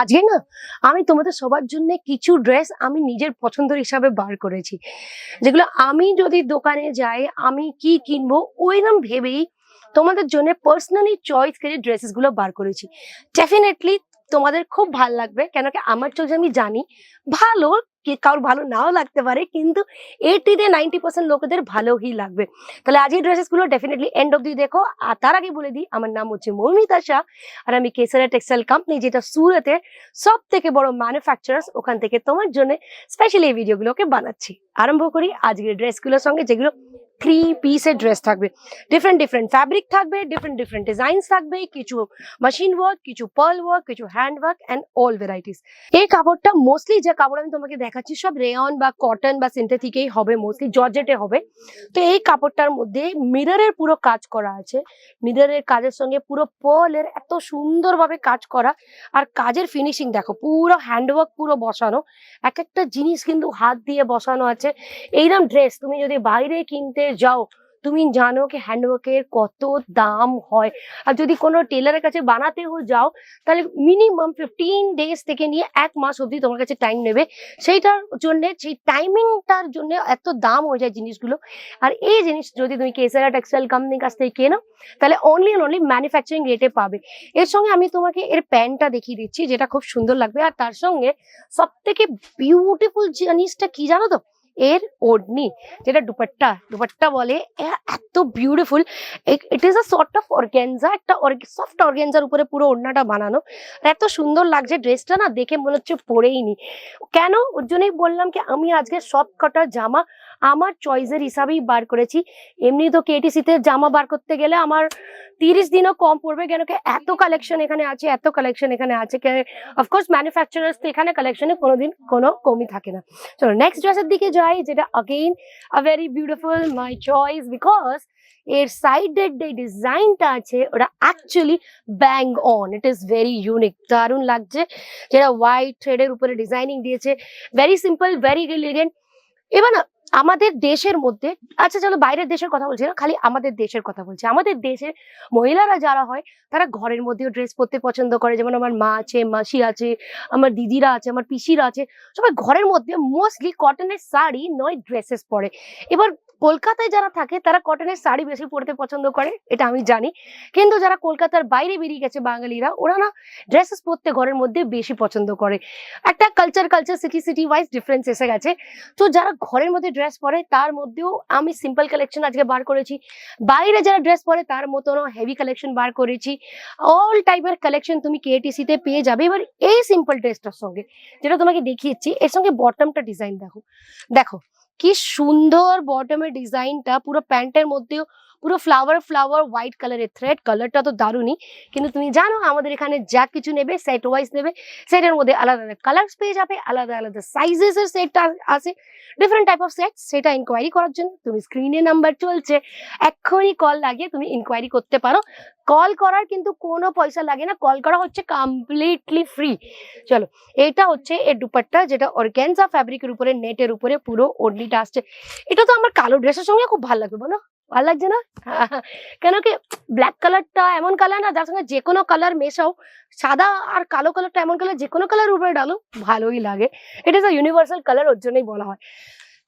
আজকে না, আমি তোমাদের সবার জন্য কিছু ড্রেস আমি নিজের পছন্দের হিসাবে বার করেছি। যেগুলো আমি যদি দোকানে যাই, আমি কি কিনবো ওইরকম ভেবেই তোমাদের জন্য পার্সোনালি চয়েস করে ড্রেসেসগুলো বার করেছি। ডেফিনেটলি তোমাদের খুব ভালো লাগবে। কেন কি আমার চোখে আমি জানি, ভালো কারোর ভালো নাও লাগতে পারে, কিন্তু এইটিতে নাইনটি পার্সেন্ট লোকেদের ভালোই লাগবে। তাহলে আজ এই ড্রেসেসগুলো ডেফিনেটলি এন্ড অব্দি দেখো। আর তার আগে বলে দিই, আমার নাম হচ্ছে মৌমিতা শাহ, আর আমি কেসারা টেক্সটাইল কোম্পানি যেটা সুরতের সব থেকে বড় ম্যানুফ্যাকচারার্স ওখান থেকে তোমার জন্য স্পেশালি এই ভিডিওগুলোকে বানাচ্ছি। আরম্ভ করি আজকের ড্রেসগুলোর সঙ্গে, যেগুলো থ্রি পিসের ড্রেস থাকবে। ডিফারেন্ট ডিফারেন্ট ফ্যাব্রিক থাকবে ডিফারেন্ট ডিফারেন্ট ডিজাইনস থাকবে, কিছু মেশিন ওয়ার্ক কিছু পার্ল ওয়ার্ক কিছু hand work and all varieties এই কাপড়টা মোস্টলি যে কাপড় আমি তোমাকে দেখাচ্ছি সব রেয়ন বা কটন বা সিনথেটিকেই হবে মোস্টলি জর্জেটে হবে। তো এই কাপড়টার মধ্যে মিররের পুরো কাজ করা আছে। মিররের কাজের সঙ্গে পুরো পার্লের এত সুন্দরভাবে কাজ করা। আর কাজের ফিনিশিং দেখো, পুরো হ্যান্ডওয়ার্ক পুরো বসানো। এক একটা জিনিস কিন্তু হাত দিয়ে বসানো আছে। এইরকম ড্রেস তুমি যদি বাইরে কিনতে যাও। তুমি জানো কি হ্যান্ডওয়ার্কের কত দাম হয়। আর যদি কোনো টেলারের কাছে বানাতেও যাও, তাহলে মিনিমাম ফিফটিন ডেজ থেকে নিয়ে এক মাস অবধি তোমার কাছে টাইম নেবে। সেইটার জন্য, সেই টাইমিংটার জন্য এত দাম হয়ে যায় জিনিসগুলো। আর এই জিনিস যদি তুমি কেসারা টেক্সটাইল কোম্পানির কাছ থেকে কেনো, তাহলে অনলি অ্যান্ড অনলি ম্যানুফ্যাকচারিং রেটে পাবে। এর সঙ্গে আমি তোমাকে এর প্যান্টটা দেখিয়ে দিচ্ছি, যেটা খুব সুন্দর লাগবে। আর তার সঙ্গে সব থেকে বিউটিফুল জিনিসটা কি জানো তো? এর ওড়নি, যেটা দুপাট্টা দুপাট্টা বলে এত beautiful it is a sort of organza একটা সফট অর্গ্যানজার উপরে পুরো ওড়নাটা বানানো। এত সুন্দর লাগছে ড্রেসটা না দেখে মনে হচ্ছে পরেই নি। কেন? ওর জন্যই বললাম কি, আমি আজকে সব কটা জামা আমার চয়েসের হিসাবেই বার করেছি। এমনি তো কেটিসিতে জামা বার করতে গেলে আমার তিরিশ দিনও কম পড়বে কেন কি? এত কালেকশন এখানে আছে, এত কালেকশন এখানে আছে অফকোর্স ম্যানুফ্যাকচারার্স তো এখানে কালেকশনে কোনোদিন কোনো কমই থাকে না। চলো নেক্সট ড্রেসের দিকে যাই, যেটা again a very beautiful my choice because এর সাইডের যে ডিজাইনটা আছে, ওটা actually bang on it is very unique দারুণ লাগছে। যেটা হোয়াইট থ্রেডের উপরে ডিজাইনিং দিয়েছে ভেরি সিম্পল ভেরি এলিগেন্ট এবার না আমাদের দেশের মধ্যে আচ্ছা চলো বাইরের দেশের কথা বলছি না, খালি আমাদের দেশের কথা বলছি। আমাদের দেশের মহিলারা যারা হয়, তারা ঘরের মধ্যেও ড্রেস পরতে পছন্দ করে। যেমন আমার মা আছে, মাসি আছে, আমার দিদিরা আছে, আমার পিসিরা আছে। সবাই ঘরের মধ্যে মোস্টলি কটনের শাড়ি, নয় ড্রেসেস পরে। এবার কলকাতায় যারা থাকে, তারা কটনের শাড়ি বেশি পরতে পছন্দ করে, এটা আমি জানি। কিন্তু যারা কলকাতার বাইরে বেরিয়ে গেছে বাঙালিরা, ওরা না ড্রেসেস পরতে ঘরের মধ্যে বেশি পছন্দ করে। একটা culture culture city city wise difference এসে গেছে। তো যারা ঘরের মধ্যে ড্রেস পরে, তার মধ্যেও আমি সিম্পল কালেকশন আজকে বার করেছি। বাইরে যারা ড্রেস পরে, তার মতনও হেভি কালেকশন বার করেছি। অল টাইপের কালেকশন তুমি কেটিসিতে পেয়ে যাবে। এবার এই সিম্পল ড্রেসটার সঙ্গে, যেটা তোমাকে দেখিয়েছি, এর সঙ্গে বটমটা ডিজাইন দেখো। দেখো কি সুন্দর বটমের ডিজাইনটা পুরো প্যান্টের মধ্যেও পুরো ফ্লাওয়ার ফ্লাওয়ার হোয়াইট কালারের থ্রেড কালারটা তো দারুণই। কিন্তু তুমি জানো, আমাদের এখানে যা কিছু নেবে সেট ওয়াইজ নেবে সেটের মধ্যে আলাদা আলাদা কালার্স পেয়ে যাবে, আলাদা আলাদা সাইজেস এর সেট আছে। ডিফারেন্ট টাইপ অফ সেট সেটা ইনকোয়ারি করার জন্য তুমি স্ক্রিনে নাম্বার চলছে। এক্ষুনি কল লাগিয়ে তুমি ইনকোয়ারি করতে পারো। কল করার কিন্তু কোনো পয়সা লাগে না কল করা হচ্ছে কমপ্লিটলি ফ্রি চলো, এটা হচ্ছে এর দুপাট্টা, যেটা অর্গ্যানজা ফ্যাব্রিকের উপরে নেটের উপরে পুরো ওডলিটা আসছে। এটা তো আমার কালো ড্রেসের সঙ্গে খুব ভালো লাগবে, বলো। ভালো লাগছে না? কেন কি ব্ল্যাক কালারটা এমন কালার না, যার সঙ্গে যে কোনো কালার মেশাও। সাদা আর কালো কালারটা এমন কালার যে কোনো কালার উপরে ডালো ভালোই লাগে। এটা ইজ ইউনিভার্সাল কালার ওর জন্যই বলা হয়।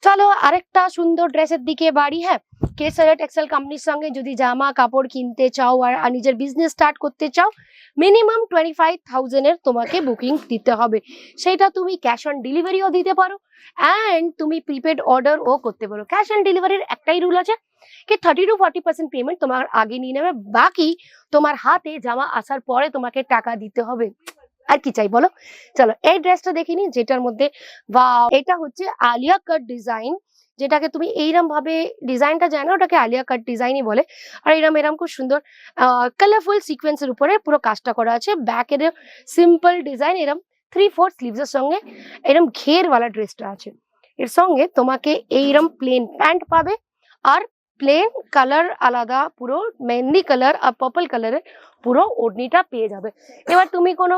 চলো, আরেকটা সুন্দর ড্রেসের দিকে বাড়ি হ্যাঁ? কেসারা টেক্সটাইল কোম্পানির সঙ্গে যদি জামা কাপড় কিনতে চাও আর নিজের বিজনেস স্টার্ট করতে চাও মিনিমাম টোয়েন্টি ফাইভ থাউজেন্ডের তোমাকে বুকিং দিতে হবে। সেটা তুমি ক্যাশ অন ডেলিভারিও দিতে পারো অ্যান্ড তুমি প্রিপেড অর্ডারও করতে পারো। ক্যাশ অন ডেলিভারির একটাই রুল আছে কি thirty to forty percent payment তোমার আগে নিয়ে নেবে বাকি তোমার হাতে জামা আসার পরে তোমাকে টাকা দিতে হবে আর কি চাই বলো চলো এই ড্রেসটা দেখিনি যেটার মধ্যে বা এটা হচ্ছে আলিয়া কাট ডিজাইন যেটাকে তুমি এইরকম ভাবে ডিজাইনটা জানো ওটাকে আলিয়া কাট ডিজাইনই বলে আর এরম এরম খুব সুন্দর কালারফুল সিকোয়েন্সের উপরে পুরো কাজটা করা আছে ব্যাক ব্যাকের সিম্পল ডিজাইন এরম থ্রি ফোর স্লিভসের সঙ্গে এরম ঘেরওয়ালা ড্রেসটা আছে এর সঙ্গে তোমাকে এইরম প্লেন প্যান্ট পাবে, আর প্লেন কালার আলাদা, পুরো মেহেন্দি কালার আর পার্পল কালারের পুরো ওড়নিটা পেয়ে যাবে। এবার তুমি কোনো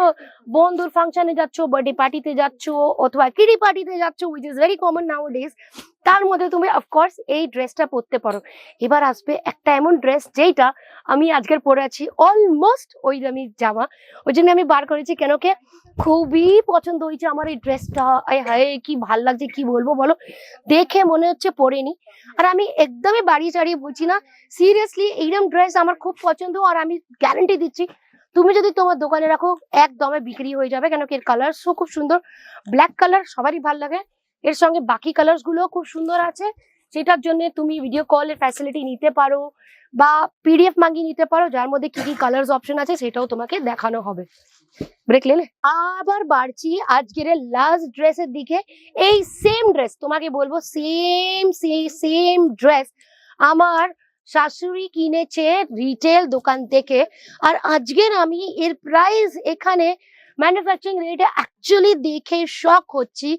বন্ধুর ফাংশনে যাচ্ছ বার্থডে পার্টিতে যাচ্ছ, অথবা কিডি পার্টিতে যাচ্ছ which is very common nowadays তার মধ্যে তুমি অফকোর্স এই ড্রেসটা পরতে পারো। এবার আসবে একটা এমন ড্রেস যেটা আমি আজকের পরে আছি অলমোস্ট ওই আমি জামা, ওই জন্য আমি বার করেছি কেন কি? খুবই পছন্দ হয়েছে আমার এই ড্রেসটা হায়, কি ভালো লাগছে, কি বলব বলো? দেখে মনে হচ্ছে পরেনি। আর আমি একদমই বাড়িয়ে চাড়িয়ে বলছি না সিরিয়াসলি এইরকম ড্রেস আমার খুব পছন্দ আর আমি গ্যারান্টি দিচ্ছি, তুমি যদি তোমার দোকানে রাখো, একদমে বিক্রি হয়ে যাবে কেন কি? এর কালারসও খুব সুন্দর। ব্ল্যাক কালার সবারই ভালো লাগে। এর সঙ্গে বাকি কালার্সগুলো খুব সুন্দর আছে। সেটার জন্য তুমি ভিডিও কলের ফ্যাসিলিটি নিতে পারো বা পিডিএফ মাগিয়ে নিতে পারো, যার মধ্যে কি কি কালার্স অপশন আছে সেটাও তোমাকে দেখানো হবে। ব্রেক আবার বাড়ছি আজকের লাস্ট ড্রেসের দিকে। এই সেম ড্রেস তোমাকে বলব সেম সেম ড্রেস আমার শাশুড়ি কিনেছে রিটেল দোকান থেকে। আর আজকের আমি এর প্রাইস এখানে ম্যানুফ্যাকচারিং রেটে অ্যাকচুয়ালি দেখে শক হচ্ছি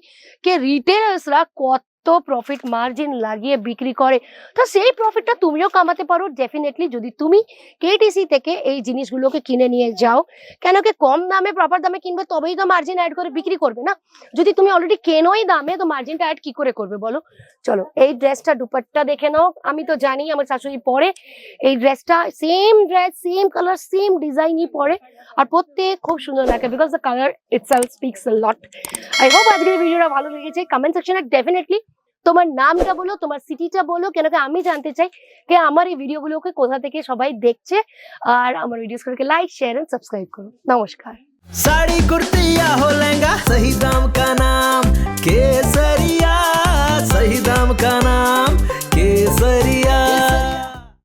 যে রিটেলার্সরা কত প্রফিট মার্জিন লাগিয়ে বিক্রি করে। তো সেই প্রফিটটা তুমিও কামাতে পারো ডেফিনেটলি যদি তুমি কেটিসি থেকে এই জিনিসগুলোকে কিনে নিয়ে যাও। কেন কি কম দামে প্রপার দামে কিনবে, তবেই তো মার্জিন অ্যাড করে বিক্রি করবে না? যদি তুমি অলরেডি কেনোই দামে, তো মার্জিনটা অ্যাড কি করে করবে বলো? চলো, এই ড্রেসটা দুপাট্টা দেখে নাও। আমি তো জানি আমার শাশুড়ি পরে। এই ড্রেসটা same dress same colour same ডিজাইনই পরে। আর প্রত্যেক খুব সুন্দর লাগে because the colour itself speaks lot I hope আজকের ভিডিওটা ভালো লেগেছে। কমেন্ট সেকশনে ডেফিনেটলি তোমার নামটা বলো, তোমার সিটিটা বলো, কেন আমি জানতে চাই যে আমার এই ভিডিওগুলোকে কোথা থেকে সবাই দেখছে, আর আমার ভিডিওসগুলোকে লাইক শেয়ার এন্ড সাবস্ক্রাইব করো। নমস্কার। साड़ी कुर्तिया हो लहंगा, सही दाम का नाम, केसरिया, सही दाम का नाम, केसरिया।